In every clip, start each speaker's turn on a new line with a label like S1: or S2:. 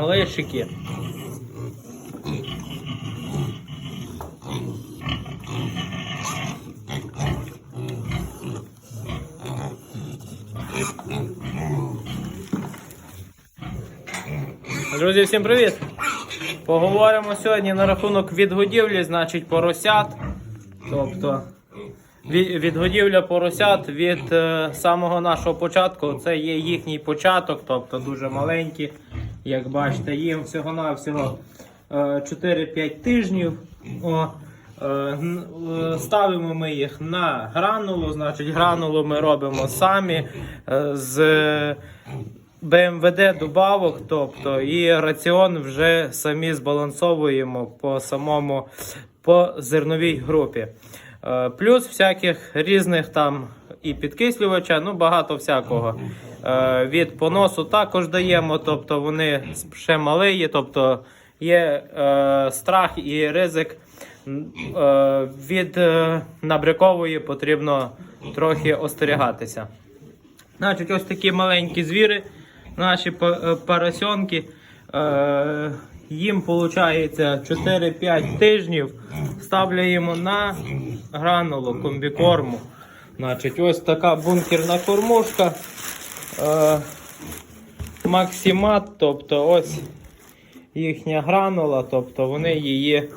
S1: Малишики. Друзі, всім привіт! Поговоримо сьогодні на рахунок відгодівлі, значить поросят. Тобто від, відгодівля поросят від е, самого нашого початку. Це є їхній початок, тобто дуже маленькі. Як бачите, їм всього-навсього е, 4-5 тижнів. О, е, е, ставимо ми їх на гранулу, значить гранулу ми робимо самі е, з БМВД добавок, тобто і раціон вже самі збалансовуємо по самому по зерновій групі. Е, Плюс всяких різних там і підкислювача, ну багато всякого. Е, Від поносу також даємо, тобто вони ще малі, тобто є е, страх і ризик. Е, Від е, набрякової потрібно трохи остерігатися. Значить, ось такі маленькі звіри, наші поросенки. Їм виходить 4-5 тижнів. Ставляємо на гранулу комбікорму. Значить, ось така бункерна кормушка. Е, Максимат, тобто ось їхня гранула, тобто вони її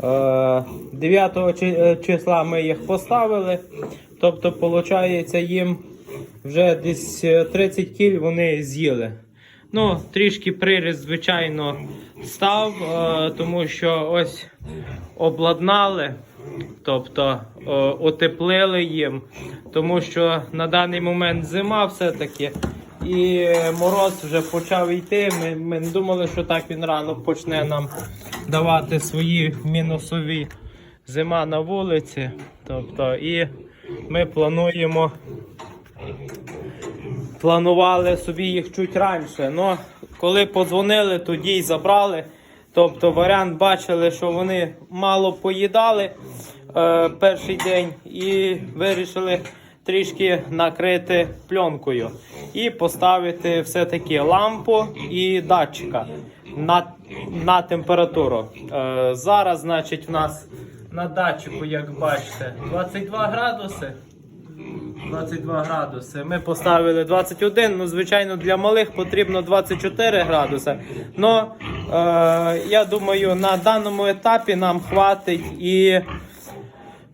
S1: Е, 9 е, числа ми їх поставили. Тобто, виходить, їм вже десь е, 30 кіль вони з'їли. Ну, трішки приріз, звичайно, став, е, тому що ось обладнали, тобто е, утеплили їм, тому що на даний момент зима все-таки. І мороз вже почав йти. Ми, ми не думали, що так він рано почне нам давати свої мінусові зима на вулиці. Тобто, і ми плануємо планували собі їх чуть раніше. Ну, коли подзвонили, тоді й забрали. Тобто варіант бачили, що вони мало поїдали е, перший день і вирішили трішки накрити пленкою і поставити все-таки лампу і датчика на, на температуру. Е, зараз, значить, в нас на датчику, як бачите, 22 градуси. 22 градуси. Ми поставили 21. Ну, звичайно, для малих потрібно 24 градуси. Но е, я думаю, на даному етапі нам хватить і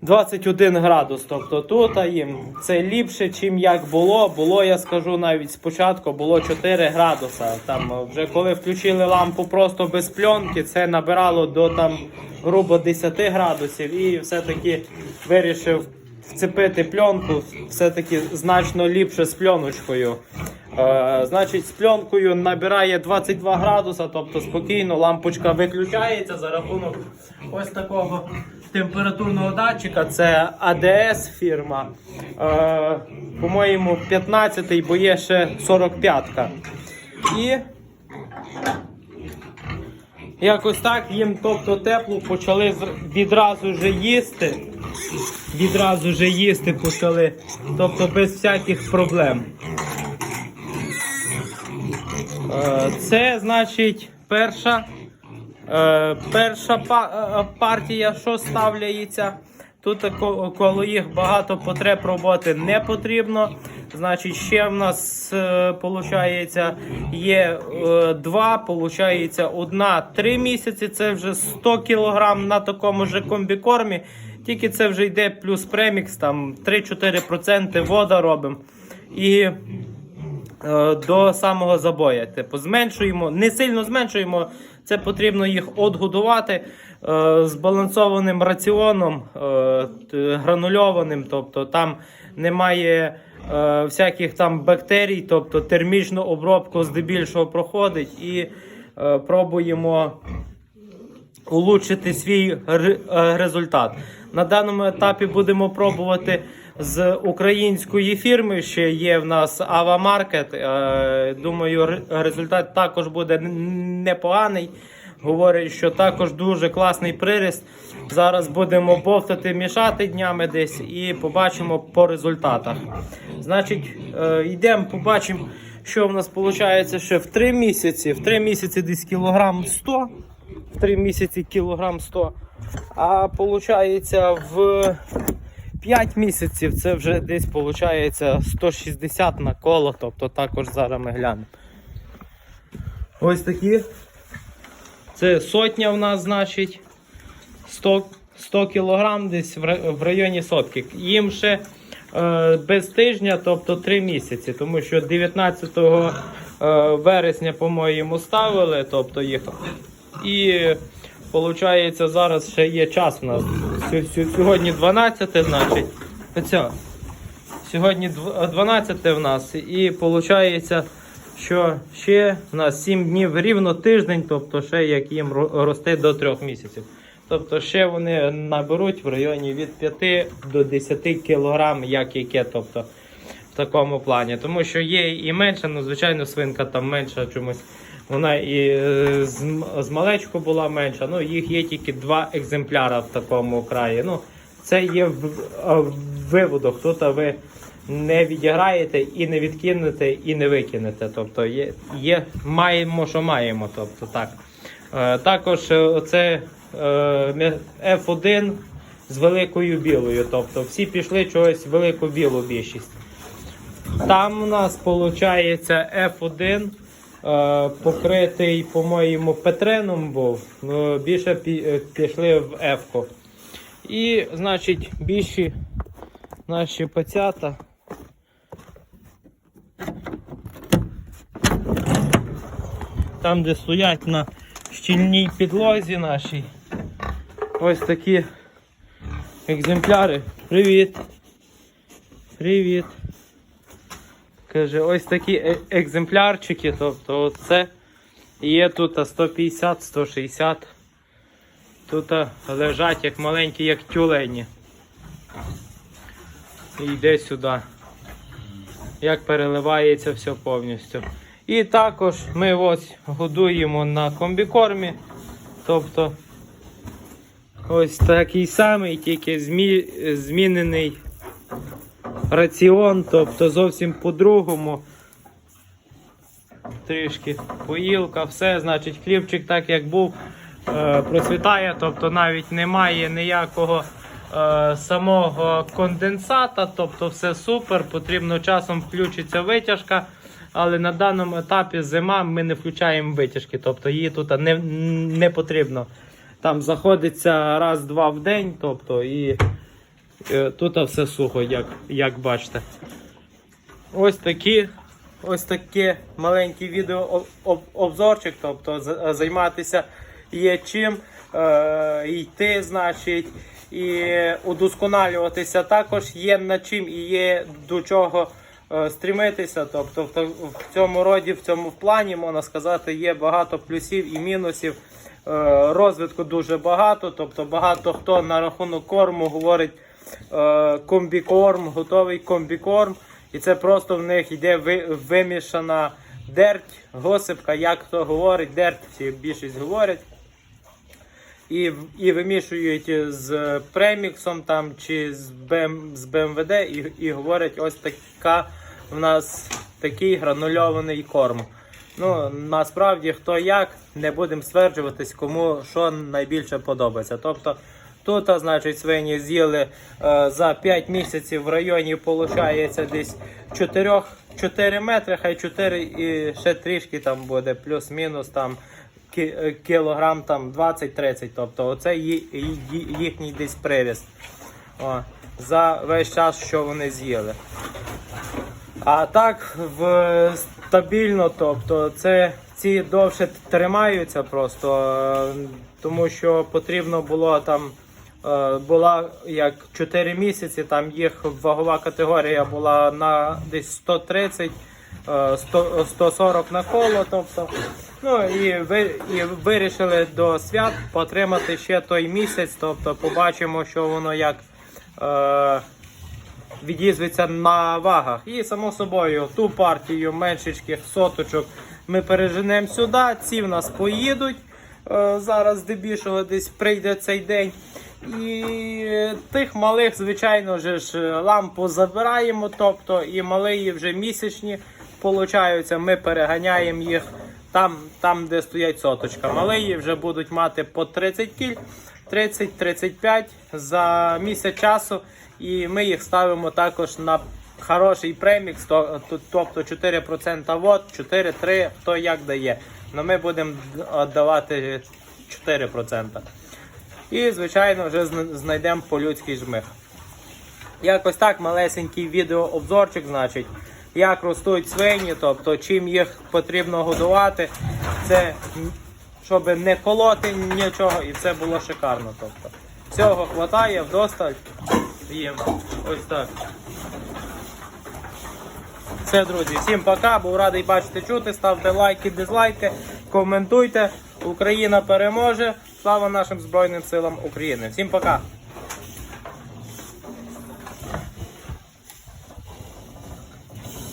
S1: 21 градус. Тобто тут а їм це ліпше, чим як було. Було, я скажу навіть спочатку, було 4 градуса. Там вже коли включили лампу просто без пленки, це набирало до там грубо 10 градусів і все-таки вирішив вцепити пленку, все-таки значно ліпше з пленочкою. Е, значить, з пленкою набирає 22 градуса, тобто спокійно лампочка виключається за рахунок ось такого температурного датчика. Це АДС фірма. Е, по-моєму, 15-й, бо є ще 45-ка. І якось так їм тобто тепло почали відразу же їсти. Відразу же їсти почали. Тобто без всяких проблем. Е, Це значить перша, е, перша е, партія, що ставляється. Тут ко- коло їх багато потреб роботи не потрібно. Значить, ще в нас виходить, є два, получається, одна три місяці. Це вже 100 кг на такому ж комбікормі. Тільки це вже йде плюс премікс, там 3-4% вода робимо. І е, до самого забоя. Типу, зменшуємо, не сильно зменшуємо. Це потрібно їх отгодувати е, збалансованим раціоном, е, гранульованим, тобто там немає е, всяких там бактерій, тобто термічну обробку здебільшого проходить і е, пробуємо улучшити свій е, результат. На даному етапі будемо пробувати з української фірми. Ще є в нас Ава Маркет. Думаю, результат також буде непоганий. Говорять, що також дуже класний приріст. Зараз будемо бовтати, мішати днями десь і побачимо по результатах. Значить, е, йдемо, побачимо, Що в нас виходить ще в 3 місяці? В 3 місяці десь кілограм 100, в 3 місяці кілограм 100. А виходить в 5 місяців це вже десь виходить 160 на коло, тобто також зараз ми глянемо. Ось такі. Це сотня в нас, значить. 100, 100 кілограм десь в районі сотки. Їм ще е, без тижня, тобто 3 місяці, тому що 19 е, вересня, по-моєму, ставили, тобто їх. І виходить, зараз ще є час у нас. Сьогодні 12, значить. Оця. Сьогодні 12 в нас, і виходить, що ще в нас 7 днів рівно тиждень, тобто ще як їм ро- росте до 3 місяців. Тобто ще вони наберуть в районі від 5 до 10 кілограм, як яке, тобто в такому плані. Тому що є і менше, ну звичайно, свинка там менша чомусь. Вона і е, з, з малечку була менша. Ну, їх є тільки два екземпляри в такому краї. Ну, це є в, в виводок. Тут ви не відіграєте і не відкинете, і не викинете. Тобто є, є маємо, що маємо. Тобто так. Е, також е, це е, F1 з великою білою. Тобто всі пішли чогось велику білу більшість. Там у нас виходить F1 е, покритий, по-моєму, петреном був. Ну, більше е, пішли в F-ку. І, значить, більші наші пацята. Там, де стоять на щільній підлозі нашій. Ось такі екземпляри. Привіт. Привіт. Каже, ось такі е- екземплярчики, тобто це є тут 150, 160. Тут лежать як маленькі, як тюлені. І йде сюди. Як переливається все повністю. І також ми ось годуємо на комбікормі. Тобто ось такий самий, тільки змі... змінений раціон, тобто зовсім по-другому. Трішки поїлка, все, значить, хлібчик так як був, е, процвітає, тобто навіть немає ніякого е, самого конденсата, тобто все супер, потрібно часом включиться витяжка. Але на даному етапі зима ми не включаємо витяжки, тобто її тут не, не потрібно. Там заходиться раз-два в день, тобто і Тут все сухо, як, як бачите. Ось такі. Ось таке маленьке відео об- об- обзорчик, тобто займатися є чим, е, йти, значить, і удосконалюватися також є над чим і є до чого е, стрімитися. Тобто в, в цьому роді, в цьому плані, можна сказати, є багато плюсів і мінусів. Е, розвитку дуже багато, тобто багато хто на рахунок корму говорить е, комбікорм, готовий комбікорм. І це просто в них йде вимішана дерть, госипка, як хто говорить, дерть більшість говорять. І, і вимішують з преміксом там чи з, БМ, з БМВД і, і говорять, ось така в нас такий гранульований корм. Ну, насправді, хто як, не будемо стверджуватись, кому що найбільше подобається. Тобто тут, значить, свині з'їли е, за 5 місяців в районі, виходить, десь 4, 4 метри, хай 4 і ще трішки там буде, плюс-мінус там е, кілограм там 20-30. Тобто оце їхній десь приріст. О, за весь час, що вони з'їли. А так в стабільно, тобто це ці довше тримаються просто, е, тому що потрібно було там. Е, Була як 4 місяці, там їх вагова категорія була на десь 130, е, 100, 140 на коло. Тобто, ну і ви і вирішили до свят потримати ще той місяць. Тобто, побачимо, що воно як. Е, відізветься на вагах. І само собою ту партію меншечких соточок ми переженемо сюди. Ці в нас поїдуть. Е, Зараз здебільшого десь прийде цей день. І тих малих, звичайно ж, лампу забираємо, тобто і малий вже місячні. получаються, ми переганяємо їх там, там де стоять соточка. Малиї вже будуть мати по 30 кіль, 30-35 за місяць часу. І ми їх ставимо також на хороший премікс, то- то- тобто 4% вод, 4-3, хто як дає. Но ми будемо давати 4%. І, звичайно, вже знайдемо по-людський жмих. Якось так малесенький відеообзорчик, значить, як ростуть свині, тобто чим їх потрібно годувати. Це щоб не колоти нічого, і все було шикарно. Тобто, всього хватає вдосталь. Їм. Ось так. Все, друзі, всім пока. Був радий бачити чути. Ставте лайки, дизлайки, коментуйте. Україна переможе. Слава нашим Збройним силам України. Всім пока.